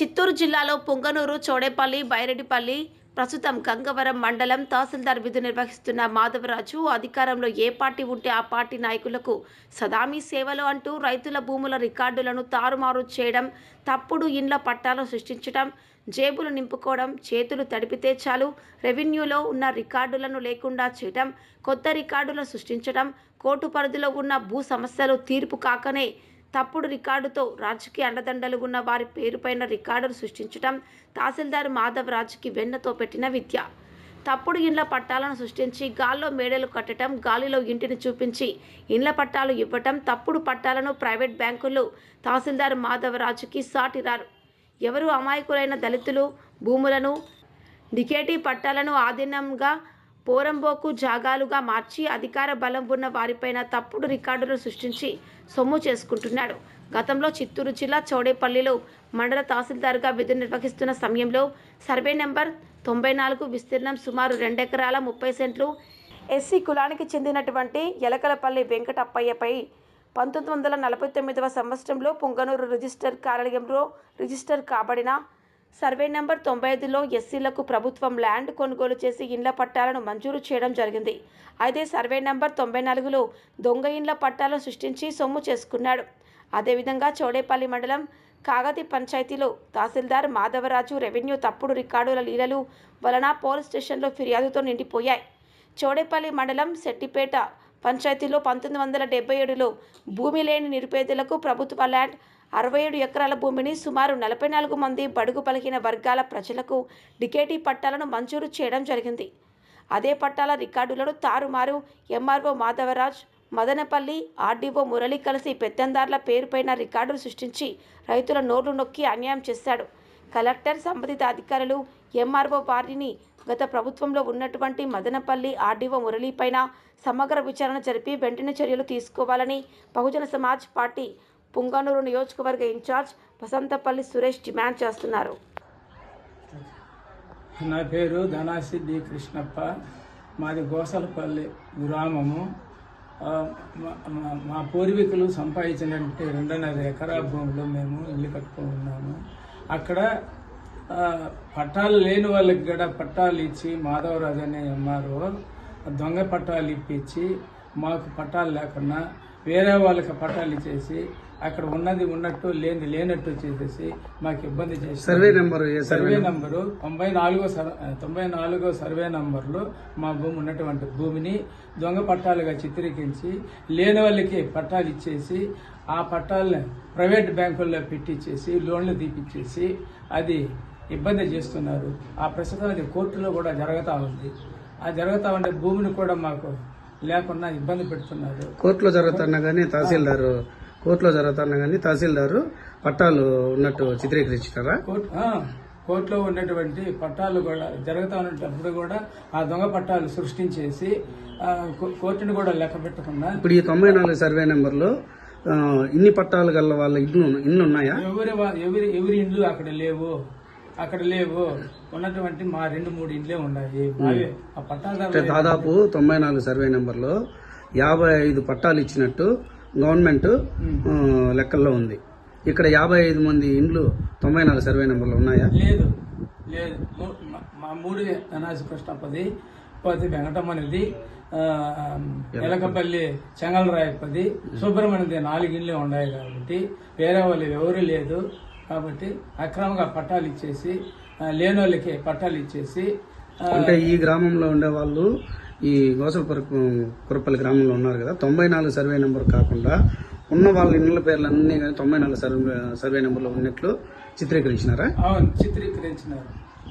చిత్తూరు జిల్లాలో పొంగనూరు చోడేపల్లి బైరెడ్డిపల్లి ప్రస్తుతం గంగవరం మండలం తహసీల్దార్ విధులు నిర్వహిస్తున్న మాధవరాజు అధికారంలో ఏ పార్టీ ఉంటే ఆ పార్టీ నాయకులకు సదామీ సేవలు అంటూ రైతుల భూముల రికార్డులను తారుమారు చేయడం తప్పుడు ఇండ్ల పట్టాలు సృష్టించడం జేబులు నింపుకోవడం చేతులు తడిపితే చాలు రెవెన్యూలో ఉన్న రికార్డులను లేకుండా చేయడం కొత్త రికార్డులను సృష్టించడం కోర్టు పరిధిలో ఉన్న భూ సమస్యలు తీర్పు కాకనే తప్పుడు రికార్డుతో రాజుకి అండదండలు ఉన్న వారి పేరుపైన రికార్డులు సృష్టించటం తహసీల్దార్ మాధవ్ రాజుకి వెన్నతో పెట్టిన విద్య. తప్పుడు ఇండ్ల పట్టాలను సృష్టించి గాల్లో మేడలు కట్టడం గాలిలో ఇంటిని చూపించి ఇండ్ల పట్టాలు ఇవ్వటం తప్పుడు పట్టాలను ప్రైవేట్ బ్యాంకులు తహసీల్దార్ మాధవరాజుకి సాటిరారు. ఎవరు అమాయకులైన దళితులు భూములను డికేటీ పట్టాలను ఆధీనంగా పోరంబోకు జాగాలుగా మార్చి అధికార బలం ఉన్న వారిపైన తప్పుడు రికార్డులు సృష్టించి సొమ్ము చేసుకుంటున్నాడు. గతంలో చిత్తూరు జిల్లా చౌడేపల్లిలో మండల తహసీల్దార్గా విధులు నిర్వహిస్తున్న సమయంలో సర్వే నెంబర్ తొంభై నాలుగు విస్తీర్ణం సుమారు రెండెకరాల ముప్పై సెంట్లు ఎస్సీ కులానికి చెందినటువంటి ఎలకలపల్లి వెంకటప్పయ్యపై పంతొమ్మిది వందల నలభై తొమ్మిదవ సంవత్సరంలో పుంగనూరు రిజిస్టర్ కార్యాలయంలో రిజిస్టర్ కాబడిన సర్వే నెంబర్ తొంభై ఐదులో ఎస్సీలకు ప్రభుత్వం ల్యాండ్ కొనుగోలు చేసి ఇండ్ల పట్టాలను మంజూరు చేయడం జరిగింది. అయితే సర్వే నెంబర్ తొంభై నాలుగులో దొంగ ఇండ్ల పట్టాలను సృష్టించి సొమ్ము చేసుకున్నాడు. అదేవిధంగా చౌడేపల్లి మండలం కాగతి పంచాయతీలో తహసీల్దార్ మాధవరాజు రెవెన్యూ తప్పుడు రికార్డుల లీలలు వలన పోలీస్ స్టేషన్లో ఫిర్యాదుతో నిండిపోయాయి. చౌడేపల్లి మండలం శెట్టిపేట పంచాయతీలో పంతొమ్మిది వందల డెబ్బై ఏడులో భూమి లేని నిరుపేదలకు ప్రభుత్వ ల్యాండ్ అరవై ఏడు ఎకరాల భూమిని సుమారు నలభై నాలుగు మంది బడుగు పలికిన వర్గాల ప్రజలకు డికేటీ పట్టాలను మంజూరు చేయడం జరిగింది. అదే పట్టాల రికార్డులను తారుమారు ఎంఆర్ఓ మాధవరాజ్ మదనపల్లి ఆర్డీఓ మురళి కలిసి పెత్తందార్ల పేరుపైన రికార్డులు సృష్టించి రైతుల నోర్లు నొక్కి అన్యాయం చేశాడు. కలెక్టర్ సంబంధిత అధికారులు ఎంఆర్ఓ వారిని గత ప్రభుత్వంలో ఉన్నటువంటి మదనపల్లి ఆర్డీఓ మురళిపైన సమగ్ర విచారణ జరిపి వెంటనే చర్యలు తీసుకోవాలని బహుజన సమాజ్ పార్టీ పుంగనూరు నియోజకవర్గ ఇన్ఛార్జ్ వసంతపల్లి సురేష్ డిమాండ్ చేస్తున్నారు. నా పేరు ధనాసిద్ధి కృష్ణప్ప. మాది గోసలపల్లి గ్రామము. మా- పూర్వీకులు సంపాదించినటువంటి రెండున్నర ఎకరా భూమిలో మేము ఇల్లు కట్టుకుని ఉన్నాము. అక్కడ పట్టాలు లేని వాళ్ళకి కూడా పట్టాలు ఇచ్చి మాధవరాజు అనే ఎంఆర్ఓ దొంగ పట్టాలు ఇప్పించి మాకు పట్టాలు లేకుండా వేరే వాళ్ళకి పట్టాలు ఇచ్చేసి అక్కడ ఉన్నది ఉన్నట్టు లేని లేనట్టు చేసేసి మాకు ఇబ్బంది చేసి సర్వే నెంబర్ సర్వే నంబరు తొంభై నాలుగో తొంభై నాలుగో సర్వే నంబర్లో మా భూమి ఉన్నటువంటి భూమిని దొంగ పట్టాలుగా చిత్రీకరించి లేని వాళ్ళకి పట్టాలు ఇచ్చేసి ఆ పట్టాలని ప్రైవేట్ బ్యాంకుల్లో పెట్టించేసి లోన్లు తీపిచ్చేసి అది ఇబ్బంది చేస్తున్నారు. ఆ ప్రస్తుతం అది కోర్టులో కూడా జరుగుతూ ఉంది. ఆ జరుగుతూ ఉండే భూమిని కూడా మాకు లేకుండా ఇబ్బంది పెడుతున్నారు. కోర్టులో జరుగుతున్నా కానీ తహసీల్దారు కోర్టులో జరుగుతున్నా కానీ తహసీల్దారు పట్టాలు ఉన్నట్టు చిత్రీకరించారా కోర్టులో ఉన్నటువంటి పట్టాలు కూడా జరుగుతూ ఉన్నప్పుడు కూడా ఆ దొంగ పట్టాలు సృష్టించేసి కోర్టుని కూడా లెక్క పెట్టకుండా ఇప్పుడు ఈ తొంభై నాలుగు సర్వే నెంబర్లో ఇన్ని పట్టాలు గల వాళ్ళ ఇల్లు ఇల్లు ఉన్నాయా ఎవరి ఎవరి ఎవరి ఇండ్లు అక్కడ లేవు? అక్కడ లేవు. ఉన్నటువంటి మా రెండు మూడు ఇండ్లే ఉన్నాయి. ఆ పట్టాదారు దాదాపు తొంభై నాలుగు సర్వే నెంబర్లో యాభై ఐదు పట్టాలు ఇచ్చినట్టు గవర్నమెంట్ లెక్కల్లో ఉంది. ఇక్కడ యాభై ఐదు మంది ఇండ్లు తొంభై నాలుగు సర్వే నెంబర్లో ఉన్నాయా? లేదు. లేదు. మూ- మూడు అనాసి కృష్ణప్పది పది వెంకటమ్మనిది ఆ, ఎలకపల్లి చెంగళరాయపది సుబ్రహ్మణ్యది నాలుగు ఇండ్లే ఉన్నాయి కాబట్టి వేరే వాళ్ళు ఎవరు లేదు. కాబట్టి అక్రమంగా పట్టాలు ఇచ్చేసి ఆ, లేని వాళ్ళకి పట్టాలు ఇచ్చేసి అంటే ఈ గ్రామంలో ఉండే వాళ్ళు ఈ గోసలపుర కురపల్లి గ్రామంలో ఉన్నారు కదా తొంభై నాలుగు సర్వే నెంబర్ కాకుండా ఉన్న వాళ్ళ ఇళ్ళ పేర్లు అన్ని కానీ తొంభై నాలుగు సర్వే సర్వే నెంబర్లో ఉన్నట్లు చిత్రీకరించినారా? అవును చిత్రీకరించినారు.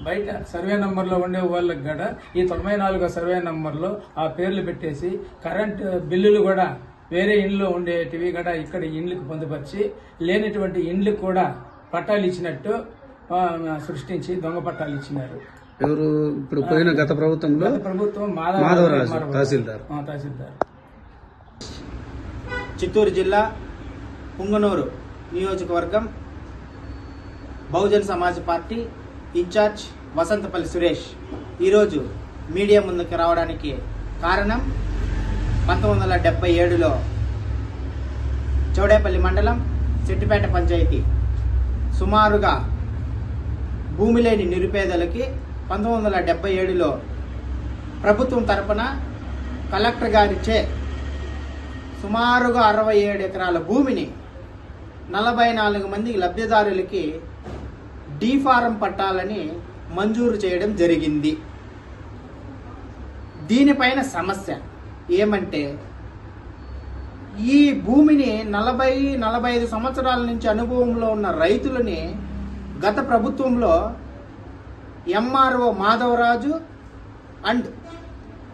బయట సర్వే నంబర్లో ఉండే వాళ్ళకి కూడా ఈ తొంభై నాలుగో సర్వే నంబర్లో ఆ పేర్లు పెట్టేసి కరెంట్ బిల్లులు కూడా వేరే ఇండ్లో ఉండేటివి కూడా ఇక్కడ ఇండ్లకు పొందుపరిచి లేనటువంటి ఇండ్లకు కూడా పట్టాలు ఇచ్చినట్టు సృష్టించి దొంగ పట్టాలు ఇచ్చినారు. ఎవరు ఇప్పుడు పోయిన గత ప్రభుత్వంలో గత ప్రభుత్వం మాధవ మాధవరాజు. తహసీల్దార్. ఆ, తహసీల్దార్. చిత్తూరు జిల్లా పుంగనూరు నియోజకవర్గం Bahujan Samaj party in charge Vasanthapalli Suresh. ఈరోజు మీడియా ముందుకు రావడానికి కారణం పంతొమ్మిది వందల డెబ్బై ఏడులో చౌడేపల్లి మండలం సిట్టిపేట పంచాయతీ. సుమారుగా భూమి లేని నిరుపేదలకి పంతొమ్మిది వందల డెబ్బై ఏడులో ప్రభుత్వం తరపున కలెక్టర్ గారిచే సుమారుగా అరవై ఏడు ఎకరాల భూమిని నలభై నాలుగు మంది లబ్ధిదారులకి డీ ఫారం పట్టాలని మంజూరు చేయడం జరిగింది. దీనిపైన సమస్య ఏమంటే ఈ భూమిని నలభై నలభై ఐదు సంవత్సరాల నుంచి అనుభవంలో ఉన్న రైతులని గత ప్రభుత్వంలో MRO Madhavaraju and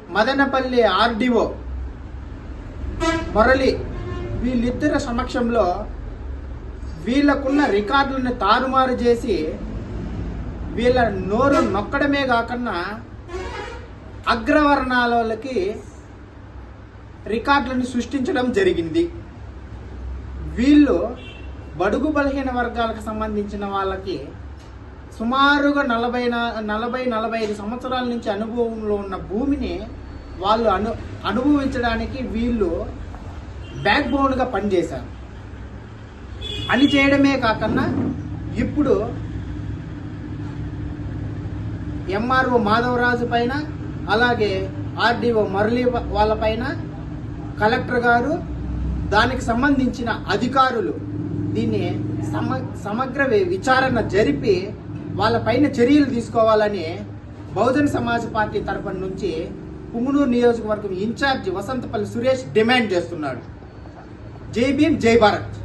Madanapalle RDO Murali వీళ్ళిద్దరి సమక్షంలో వీళ్ళకున్న రికార్డులను తారుమారు చేసి వీళ్ళ నోరు నొక్కడమే కాకుండా అగ్రవర్ణాల వాళ్ళకి రికార్డులను సృష్టించడం జరిగింది. వీళ్ళు బడుగు బలహీన వర్గాలకు సంబంధించిన వాళ్ళకి సుమారుగా నలభై నలభై నలభై ఐదు సంవత్సరాల నుంచి అనుభవంలో ఉన్న భూమిని వాళ్ళు అను అనుభవించడానికి వీళ్ళు బ్యాక్ బోన్గా పనిచేశారు. అని చేయడమే కాకుండా ఇప్పుడు ఎంఆర్ఓ మాధవరాజు పైన అలాగే ఆర్డీఓ మురళి వాళ్ళ పైన కలెక్టర్ గారు దానికి సంబంధించిన అధికారులు దీన్ని సమ సమగ్ర విచారణ జరిపి వాళ్ళపైన చర్యలు తీసుకోవాలని బహుజన సమాజ్ పార్టీ తరఫున నుంచి పుంగునూరు నియోజకవర్గం ఇన్ఛార్జి వసంతపల్లి సురేష్ డిమాండ్ చేస్తున్నాడు. జై భీమ్ జై భారత్.